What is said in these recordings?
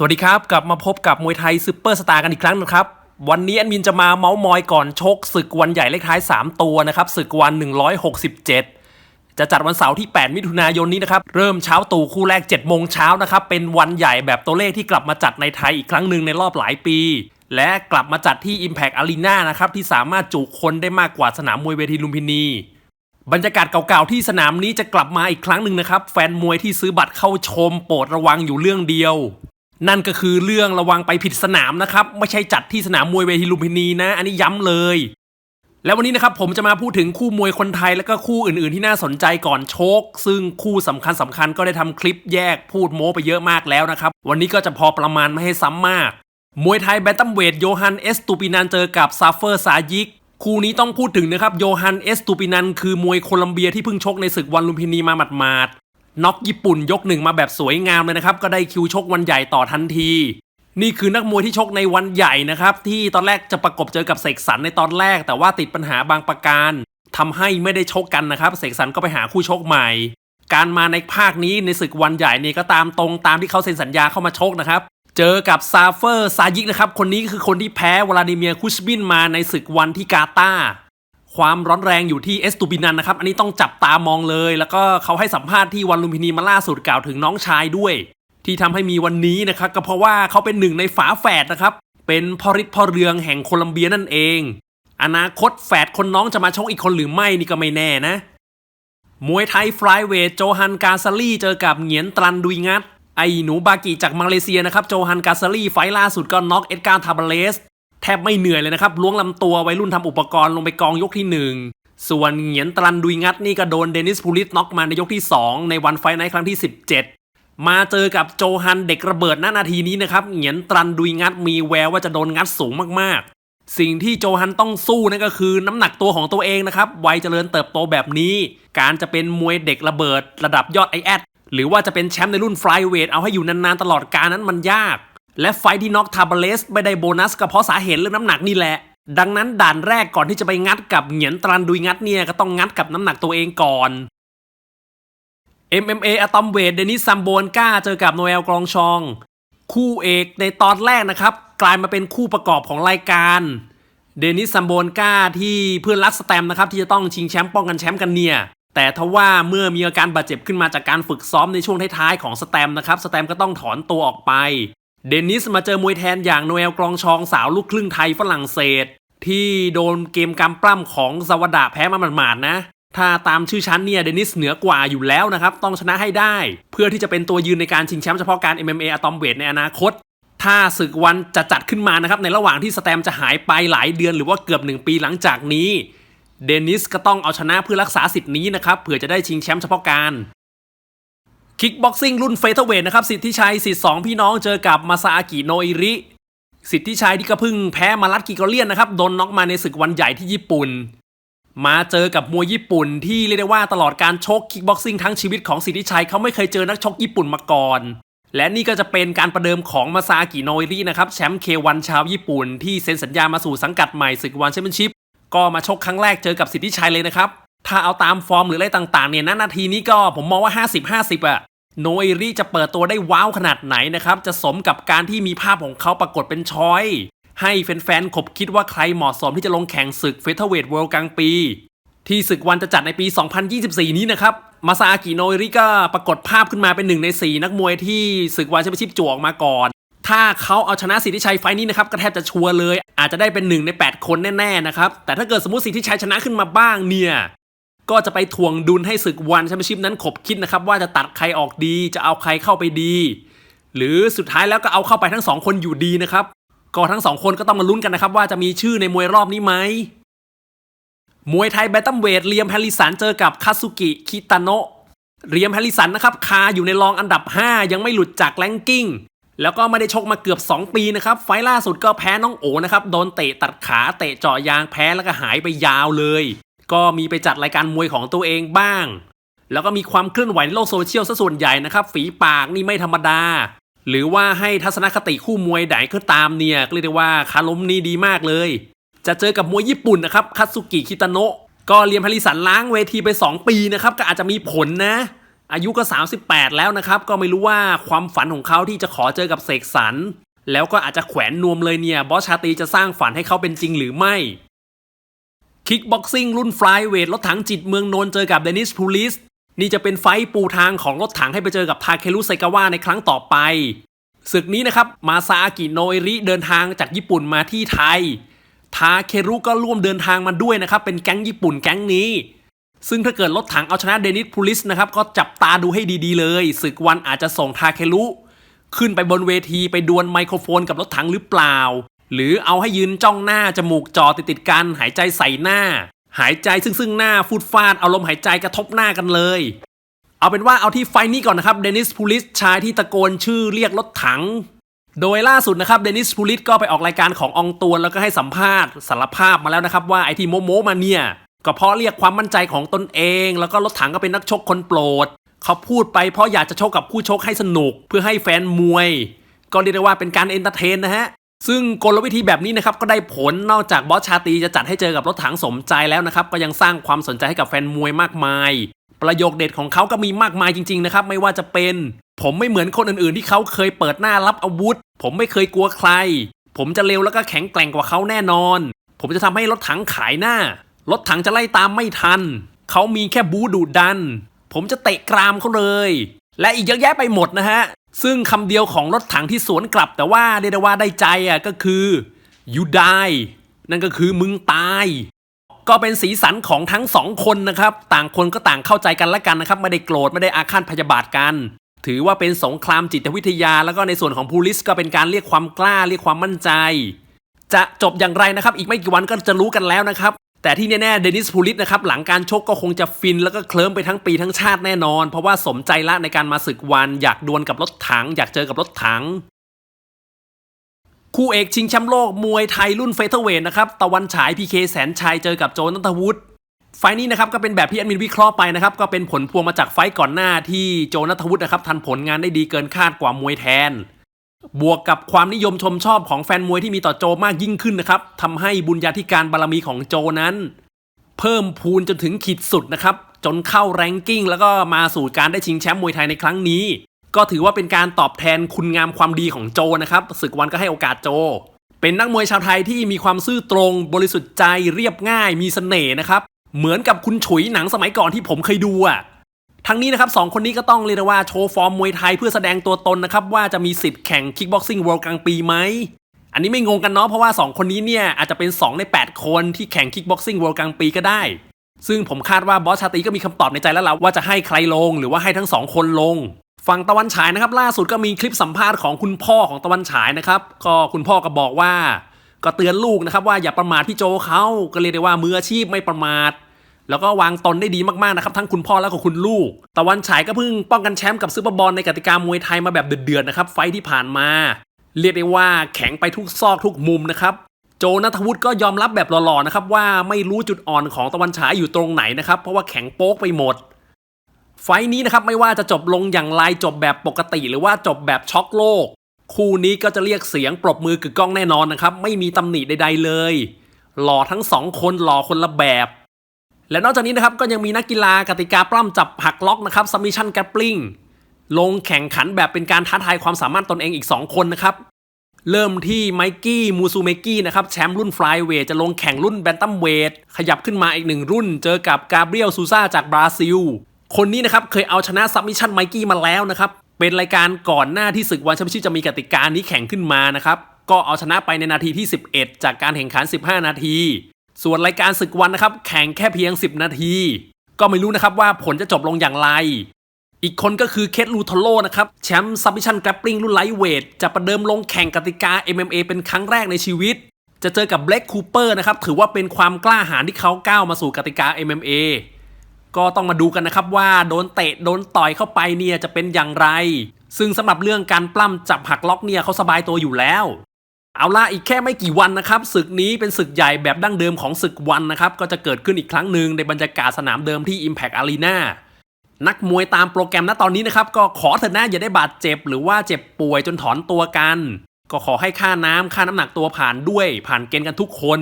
สวัสดีครับ กลับมาพบกับมวยไทยซูเปอร์สตาร์กันอีกครั้งนะครับ วันนี้แอดมินจะมาเมาส์มอยก่อนชกศึกวันใหญ่เลขท้าย 3 ตัวนะครับศึกวัน 167 จะจัดวันเสาร์ที่ 8 มิถุนายนนี้นะครับ เริ่มเช้าตู่คู่แรก 7 โมงเช้านะครับ เป็นวันใหญ่แบบตัวเลขที่กลับมาจัดในไทยอีกครั้งหนึ่งในรอบหลายปี และกลับมาจัดที่ Impact Arena นะครับที่สามารถจุคนได้มากกว่าสนามมวยเวทีลุมพินีบรรยากาศเก่าๆที่สนามนี้จะกลับมาอีกครั้งหนึ่งนะครับแฟนมวยที่ซื้อบัตรเข้าชมโปรดระวังอยู่เรื่องเดียว นั่นก็คือเรื่องระวังไปผิดสนามนะครับ ไม่ใช่จัดที่สนามมวยเวทีลุมพินีนะ อันนี้ย้ำเลย แล้ววันนี้นะครับผมจะมาพูดถึงคู่มวยคนไทยแล้วก็คู่อื่นๆ ที่น่าสนใจก่อนชกซึ่งคู่สำคัญสคัญๆก็ได้ทำคลิปแยกพูดโม้ไปเยอะมากแล้วนะครับ วันนี้ก็จะพอประมาณไม่ให้ซ้ำมาก มวยไทยแบนตัมเวทโยฮันเอสตูปินันเจอกับซาเฟอร์ซายิกคู่นี้ต้องพูดถึงนะครับโยฮันเอสตูปินันคือมวยโคลัมเบียที่เพิ่งชกในศึกวันลุมพินีมาหมาดๆ น็อกญี่ปุ่นยกหนึ่งมาแบบสวยงามเลยนะครับ ก็ได้คิวชกวันใหญ่ต่อทันที นี่คือนักมวยที่ชกในวันใหญ่นะครับ ที่ตอนแรกจะประกบเจอกับเสกสรรในตอนแรก แต่ว่าติดปัญหาบางประการทำให้ไม่ได้ชกกันนะครับ เสกสรรก็ไปหาคู่ชกใหม่ การมาในภาคนี้ในศึกวันใหญ่นี่ก็ตามตรงตามที่เขาเซ็นสัญญาเข้ามาชกนะครับเจอกับซาเฟอร์ซายิกนะครับคนนี้คือคนที่แพ้วลาดิเมียร์คุชบินมาในศึกวันที่กาตา ความร้อนแรงอยู่ที่เอสตูบินันนะครับ อันนี้ต้องจับตามองเลย แล้วก็เขาให้สัมภาษณ์ที่วันลุมพินีมาล่าสุดกล่าวถึงน้องชายด้วย ที่ทำให้มีวันนี้นะครับก็เพราะว่าเขาเป็นหนึ่งในฝาแฝดนะครับ เป็นพอริดพ่อเรืองแห่งโคลัมเบียนั่นเอง อนาคตแฝดคนน้องจะมาชกอีกคนหรือไม่นี่ก็ไม่แน่นะ มวยไทยฟลายเวทโจฮันกาซาลีเจอกับเหงียนตรันดุยงัดไอหนูบากิจากมาเลเซียนะครับโจฮันกาซาลีไฟล่าสุดก็น็อกเอ็ดการ์ทาบเลส แทบไม่เหนื่อยเลยนะครับล้วงลำตัววัยรุ่นทำอุปกรณ์ลงไปกองยกที่หนึ่งส่วนเหงียนตรันดุยงัดนี่ก็โดนเดนิสพูลิสน็อกมาในยกที่ 2 ในวันไฟไนท์ครั้งที่ 17 มาเจอกับโจฮันเด็กระเบิดหน้านาทีนี้นะครับเหงียนตรันดุยงัดมีแววว่าจะโดนงัดสูงมากๆ สิ่งที่โจฮันต้องสู้นั่นก็คือน้ำหนักตัวของตัวเองนะครับวัยเจริญเติบโตแบบนี้ การจะเป็นมวยเด็กระเบิด ระดับยอดไอแอดหรือว่าจะเป็นแชมป์ในรุ่นไฟเวทเอาให้อยู่นานๆตลอดกาลนั้นมันยาก และไฟที่น็อกทาบเลสไม่ได้โบนัสก็เพราะสาเหตุเรื่องน้ำหนักนี่แหละ ดังนั้นด่านแรกก่อนที่จะไปงัดกับเหงียนตรันดุยงัดเนี่ยก็ต้องงัดกับน้ำหนักตัวเองก่อน MMA อะตอมเวทเดนิสซัมโบนก้าเจอกับโนเอลกรองชอง คู่เอกในตอนแรกนะครับ กลายมาเป็นคู่ประกอบของรายการเดนิสซัมโบนก้าที่เพื่อนรักสแตมนะครับที่จะต้องชิงแชมป์ป้องกันแชมป์กันเนี่ยแต่ทว่าเมื่อมีอาการบาดเจ็บขึ้นมาจากการฝึกซ้อมในช่วงท้ายๆของสแตมนะครับสแตมก็ต้องถอนตัวออกไป เดนิสมาเจอมวยแทนอย่างโนเอลกรองชองสาวลูกครึ่งไทยฝรั่งเศส ที่โดนเกมกำปล้ำของซาวดาแพ้มาหมาดๆนะ ถ้าตามชื่อชั้นเนี่ยเดนิสเหนือกว่าอยู่แล้วนะครับ ต้องชนะให้ได้ เพื่อที่จะเป็นตัวยืนในการชิงแชมป์เฉพาะการ MMA อะตอมเวทในอนาคต ถ้าศึกวันจะจัดขึ้นมานะครับ ในระหว่างที่สแตมจะหายไปหลายเดือนหรือว่าเกือบหนึ่งปีหลังจากนี้เดนิสก็ต้องเอาชนะเพื่อรักษาสิทธิ์นี้นะครับเผื่อจะได้ชิงแชมป์เฉพาะการ คิกบ็อกซิ่งรุ่นเฟเธอร์เวทนะครับ สิทธิชัยสิทธิสองพี่น้องเจอกับมาซาอากิโนอิริ สิทธิชัยที่ก็เพิ่งแพ้มารัดกิกเลียนนะครับ โดนน็อกมาในศึกวันใหญ่ที่ญี่ปุ่น มาเจอกับมวยญี่ปุ่นที่เรียกได้ว่าตลอดการชกคิกบ็อกซิ่งทั้งชีวิตของสิทธิชัยเขาไม่เคยเจอนักชกญี่ปุ่นมาก่อน และนี่ก็จะเป็นการประเดิมของมาซาอากิโนอิรินะครับแชมป์เควันชาวญี่ปุ่น ที่เซ็นสัญญามาสู่สังกัดใหม่ศึกวันแชมเปี้ยนชิพก็มาชกครั้งแรกเจอกับสิทธิชัยเลยนะครับ ถ้าเอาตามฟอร์มหรืออะไรต่างๆเนี่ยณนาทีนี้ก็ผมมองว่า 50-50อะโนเอิริจะเปิดตัวได้ว้าวขนาดไหนนะครับ จะสมกับการที่มีภาพของเขาปรากฏเป็นช้อย ให้แฟนๆขบคิดว่าใครเหมาะสมที่จะลงแข่งศึกเฟเธอร์เวทเวิลด์กลางปี ที่ศึกวันจะจัดในปี 2024 นี้นะครับ มาซาอากิโนเอิริก็ปรากฏภาพขึ้นมาเป็นหนึ่งใน 4 นักมวยที่ศึกวันแชมเปี้ยนชิพจั่วออกมาก่อน ถ้าเขาเอาชนะสิทธิชัยไฟล์นี้นะครับก็แทบจะชัวร์เลย อาจจะได้เป็นหนึ่งใน 8 คนแน่ๆนะครับแต่ถ้าเกิดสมมติสิทธิชัยชนะขึ้นมาบ้างเนี่ย ก็จะไปถ่วงดุลให้ศึกวันแชมเปี้ยนชิพนั้นขบคิดนะครับว่าจะตัดใครออกดีจะเอาใครเข้าไปดี หรือสุดท้ายแล้วก็เอาเข้าไปทั้งสองคนอยู่ดีนะครับก็ทั้งสองคนก็ต้องมาลุ้นกันนะครับว่าจะมีชื่อในมวยรอบนี้ไหมมวยไทยแบตตัมเวทเลียมแฮริสันเจอกับคาซุกิคิตาโนะเรียมแฮริสันนะครับคาอยู่ในรองอันดับ 5 ยังไม่หลุดจากแรงกิ้งแล้วก็ไม่ได้ชกมาเกือบ 2 ปีนะครับ ไฟล์ล่าสุดก็แพ้น้องโอนะครับ โดนเตะตัดขาเตะเจาะยางแพ้แล้วก็หายไปยาวเลย ก็มีไปจัดรายการมวยของตัวเองบ้าง แล้วก็มีความเคลื่อนไหวในโลกโซเชียลซะส่วนใหญ่นะครับ ฝีปากนี่ไม่ธรรมดา หรือว่าให้ทัศนคติคู่มวยไหนก็ตามเนี่ยก็เรียกได้ว่าคารมนี่ดีมากเลย จะเจอกับมวยญี่ปุ่นนะครับคัตสุกิคิตาโนะก็เลียมฮาริสันล้างเวทีไป 2 ปีนะครับก็อาจจะมีผลนะ อายุก็ 38 แล้วนะครับก็ไม่รู้ว่าความฝันของเขาที่จะขอเจอกับเสกสรรแล้วก็อาจจะแขวนนวมเลยเนี่ยบอสชาตีจะสร้างฝันให้เขาเป็นจริงหรือไม่ คิกบ็อกซิ่งรุ่นฟลายเวทรถถังจิตเมืองนนท์เจอกับเดนิสพูลิสนี่จะเป็นไฟปูทางของรถถังให้ไปเจอกับทาเครุไซกาวะในครั้งต่อไป ศึกนี้นะครับ มาซาอากิโนเอริเดินทางจากญี่ปุ่นมาที่ไทย ทาเครุก็ร่วมเดินทางมาด้วยนะครับ เป็นแก๊งญี่ปุ่นแก๊งนี้ ซึ่งถ้าเกิดรถถังเอาชนะเดนิสพูลิสนะครับ ก็จับตาดูให้ดีๆเลย ศึกวันอาจจะส่งทาเครุขึ้นไปบนเวทีไปดวลไมโครโฟนกับรถถังหรือเปล่า หรือเอาให้ยืนจ้องหน้า จมูกจอติดติดกัน หายใจใส่หน้า หายใจซึ่งซึ่งหน้าฟูดฟาด เอาลมหายใจกระทบหน้ากันเลย เอาเป็นว่าเอาที่ไฟท์นี้ก่อนนะครับ เดนิสพูลิสชายที่ตะโกนชื่อเรียกรถถัง โดยล่าสุดนะครับ เดนิสพูลิสก็ไปออกรายการของอองตวนแล้วก็ให้สัมภาษณ์สารภาพมาแล้วนะครับว่าไอที่โมโมมาเนี่ยก็เพราะเรียกความมั่นใจของตนเอง แล้วก็รถถังก็เป็นนักชกคนโปรด เขาพูดไปเพราะอยากจะชกกับคู่ชกให้สนุก เพื่อให้แฟนมวย ก็เรียกได้ว่าเป็นการเอนเตอร์เทนนะฮะ ซึ่งกลวิธีแบบนี้นะครับก็ได้ผลนอกจากบอสชาตีจะจัดให้เจอกับรถถังสมใจแล้วนะครับก็ยังสร้างความสนใจให้กับแฟนมวยมากมาย ประโยคเด็ดของเขาก็มีมากมายจริงๆนะครับไม่ว่าจะเป็น ผมไม่เหมือนคนอื่นๆ ที่เขาเคยเปิดหน้ารับอาวุธ ผมไม่เคยกลัวใคร ผมจะเร็วแล้วก็แข็งแกร่งกว่าเขาแน่นอน ผมจะทำให้รถถังขายหน้า รถถังจะไล่ตามไม่ทัน เขามีแค่บูดูดัน ผมจะเตะกรามเขาเลย และอีกเยอะแยะไปหมดนะฮะ ซึ่งคำเดียวของรถถังที่สวนกลับ แต่ว่าเรียกได้ว่าได้ใจอะก็คือ you die นั่นก็คือมึงตาย ก็เป็นสีสันของทั้งสองคนนะครับ ต่างคนก็ต่างเข้าใจกันละกันนะครับ ไม่ได้โกรธไม่ได้อาฆาตพยาบาทกัน ถือว่าเป็นสงครามจิตวิทยา แล้วก็ในส่วนของพูลิสก็เป็นการเรียกความกล้าเรียกความมั่นใจ จะจบอย่างไรนะครับ อีกไม่กี่วันก็จะรู้กันแล้วนะครับ แต่ที่แน่ๆเดนิสพูลิสนะครับหลังการชกก็คงจะฟินแล้วก็เคลิ้มไปทั้งปีทั้งชาติแน่นอน เพราะว่าสมใจละในการมาศึกวัน อยากดวลกับรถถัง อยากเจอกับรถถังคู่เอกชิงแชมป์โลกมวยไทยรุ่นเฟเธอร์เวทนะครับตะวันฉายพีเคแสนชัยเจอกับโจนัทวุฒิไฟล์นี้นะครับก็เป็นแบบที่แอดมินวิเคราะห์ไปนะครับก็เป็นผลพวงมาจากไฟก่อนหน้าที่โจนัทวุฒินะครับทันผลงานได้ดีเกินคาดกว่ามวยแทน บวกกับความนิยมชมชอบของแฟนมวยที่มีต่อโจมากยิ่งขึ้นนะครับทำให้บุญญาธิการบารมีของโจนั้น เพิ่มพูนจนถึงขีดสุดนะครับ จนเข้าแรงกิ้ง แล้วก็มาสู่การได้ชิงแชมป์มวยไทยในครั้งนี้ ก็ถือว่าเป็นการตอบแทนคุณงามความดีของโจนะครับศึกวันก็ให้โอกาสโจ เป็นนักมวยชาวไทยที่มีความซื่อตรง บริสุทธิ์ใจเรียบง่าย มีเสน่ห์นะครับเหมือนกับคุณฉุยหนังสมัยก่อนที่ผมเคยดูอะ ทั้งนี้นะครับสองคนนี้ก็ต้องเรียกว่าโชว์ฟอร์มมวยไทยเพื่อแสดงตัวตนนะครับว่าจะมีสิทธิ์แข่งคิกบ็อกซิ่ง World กลางปีไหมอันนี้ไม่งงกันเนาะเพราะว่า 2 คนนี้เนี่ยอาจจะเป็น 2 ใน 8 คนที่แข่งคิกบ็อกซิ่ง World กลางปีก็ได้ ซึ่งผมคาดว่าบอสชาตรีก็มีคำตอบในใจแล้วล่ะว่าจะให้ใครลง หรือว่าให้ทั้งสองคนลงฝั่งตะวันฉายนะครับล่าสุดก็มีคลิปสัมภาษณ์ของคุณพ่อของตะวันฉายนะครับก็คุณพ่อก็บอกว่า ก็เตือนลูกนะครับว่าอย่าประมาทพี่โจเขาก็เรียกได้ว่ามืออาชีพไม่ประมาท แล้วก็วางตนได้ดีมากๆนะครับทั้งคุณพ่อแล้วก็คุณลูก ตะวันฉายก็เพิ่งป้องกันแชมป์กับซูเปอร์บอลในกติกามวยไทยมาแบบเดือดๆนะครับไฟที่ผ่านมา เรียกได้ว่าแข็งไปทุกซอกทุกมุมนะครับโจนัทวุฒิก็ยอมรับแบบหล่อๆนะครับว่าไม่รู้จุดอ่อนของตะวันฉายอยู่ตรงไหนนะครับเพราะว่าแข็งโป๊กไปหมด ไฟท์นี้นะครับไม่ว่าจะจบลงอย่างไรจบแบบปกติหรือว่าจบแบบช็อกโลก คู่นี้ก็จะเรียกเสียงปรบมือกึกก้องแน่นอนนะครับไม่มีตำหนิใด ๆเลย หล่อทั้งสองคนหล่อคนละแบบ และนอกจากนี้นะครับก็ยังมีนักกีฬากติกาปล้ำจับหักล็อกนะครับ submission grappling ลงแข่งขันแบบเป็นการท้าทายความสามารถตนเองอีก 2 คนนะครับ เริ่มที่ไมกี้มูซูเมกี้นะครับแชมป์รุ่นฟลายเวทจะลงแข่งรุ่นแบนตัมเวทขยับขึ้นมาอีกหนึ่งรุ่น เจอกับกาเบรียลซูซาจากบราซิล คนนี้นะครับเคยเอาชนะซับมิชันไมกี้มาแล้วนะครับ เป็นรายการก่อนหน้าที่ศึกวันแชมเปี้ยนชิพจะมีกติกานี้แข่งขึ้นมานะครับก็เอาชนะไปในนาทีที่ 11 จากการแข่งขัน 15 นาที ส่วนรายการศึกวันนะครับ แข่งแค่เพียง 10 นาที ก็ไม่รู้นะครับว่าผลจะจบลงอย่างไร อีกคนก็คือเคทลูทโลนะครับ แชมป์ซับมิชันกราปลิงรุ่นไลท์เวทจะประเดิมลงแข่งกติกา MMA เป็นครั้งแรกในชีวิต จะเจอกับเบ k กคูเปอร์นะครับ ถือว่าเป็นความกล้าหาญที่เขาก้าวมาสู่กติกา MMA ก็ต้องมาดูกันนะครับว่าโดนเตะโดนต่อยเข้าไปเนี่ยจะเป็นอย่างไร ซึ่งสำหรับเรื่องการปล้ำจับหักล็อกเนี่ยเขาสบายตัวอยู่แล้ว เอาล่ะอีกแค่ไม่กี่วันนะครับศึกนี้เป็นศึกใหญ่แบบดั้งเดิมของศึกวันนะครับก็จะเกิดขึ้นอีกครั้งหนึ่งในบรรยากาศสนามเดิมที่ Impact Arena นักมวยตามโปรแกรมณตอนนี้นะครับก็ขอเถอะนะอย่าได้บาดเจ็บ หรือว่าเจ็บป่วยจนถอนตัวกัน ก็ขอให้ค่าน้ำค่าน้ำหนักตัวผ่านด้วย ผ่านเกณฑ์กันทุกคน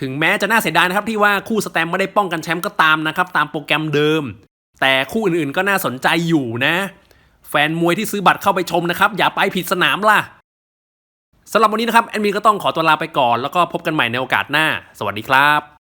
ถึงแม้จะน่าเสียดายนะครับที่ว่าคู่สแตมไม่ได้ป้องกันแชมป์ก็ตามนะครับตามโปรแกรมเดิม แต่คู่อื่นๆก็น่าสนใจอยู่นะ แฟนมวยที่ซื้อบัตรเข้าไปชมนะครับอย่าไปผิดสนามล่ะ สำหรับวันนี้นะครับแอดมินก็ต้องขอตัวลาไปก่อนแล้วก็พบกันใหม่ในโอกาสหน้า สวัสดีครับ